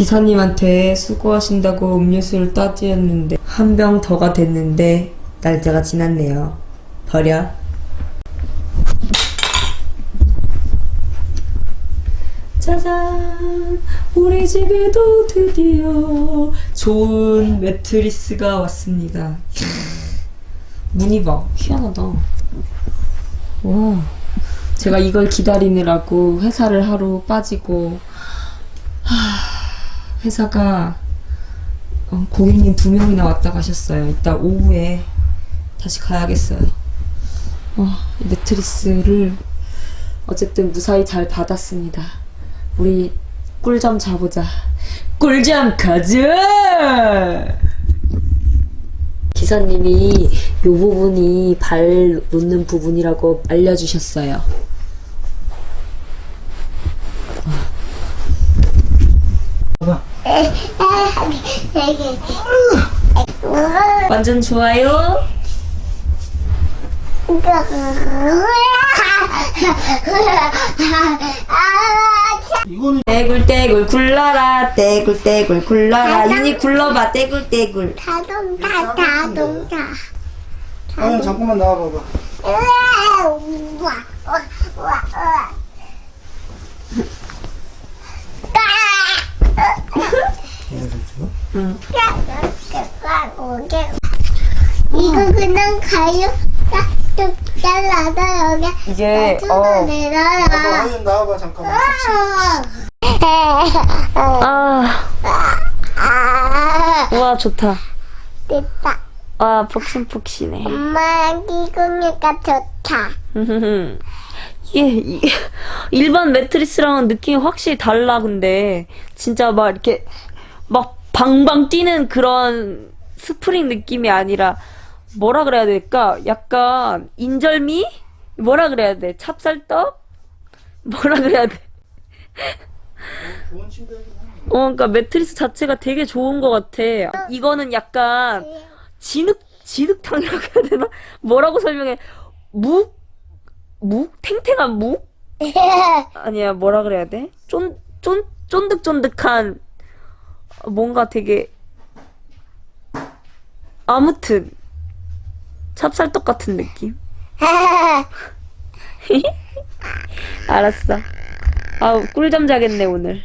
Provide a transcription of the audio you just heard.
기사님한테 수고하신다고 음료수를 따지었는데 한 병 더가 됐는데 날짜가 지났네요. 버려. 짜잔! 우리 집에도 드디어 좋은 매트리스가 왔습니다. 무늬 봐. 희한하다. 와. 제가 이걸 기다리느라고 회사를 하루 빠지고, 하, 회사가 어, 고객님 두 명이나 왔다 가셨어요. 이따 오후에 다시 가야겠어요. 어, 이 매트리스를 어쨌든 무사히 잘 받았습니다. 우리 꿀잠 자보자. 꿀잠 가자! 기사님이 이 부분이 발 놓는 부분이라고 알려주셨어요. 완전 좋아요. 이거는 떼굴떼굴 굴러라 떼굴떼굴 굴러라 윤이 굴러봐 떼굴떼굴 자동차 자동차 아니 잠깐만 나와봐봐. 우와, 우와. 이거 그냥 가요. 딱 잘라서 여기 이제 뜯어 어. 내려라 나와봐 잠깐만. 아, 아, 와 좋다. 됐다. 아 폭신폭신해. 엄마 이거니까 좋다. 이게 이- 일반 매트리스랑은 느낌이 확실히 달라 근데. 진짜 막 이렇게 막 방방 뛰는 그런 스프링 느낌이 아니라 뭐라 그래야 될까? 약간 인절미? 뭐라 그래야 돼? 찹쌀떡? 뭐라 그래야 돼? 어, 그러니까 매트리스 자체가 되게 좋은 것 같아. 이거는 약간 진흙 진흙탕이라고 해야 되나? 뭐라고 설명해? 묵? 묵? 탱탱한 묵? 아니야, 뭐라 그래야 돼? 쫀, 쫀, 쫀득쫀득한 뭔가 되게 아무튼 찹쌀떡 같은 느낌. 알았어. 아우 꿀잠 자겠네 오늘.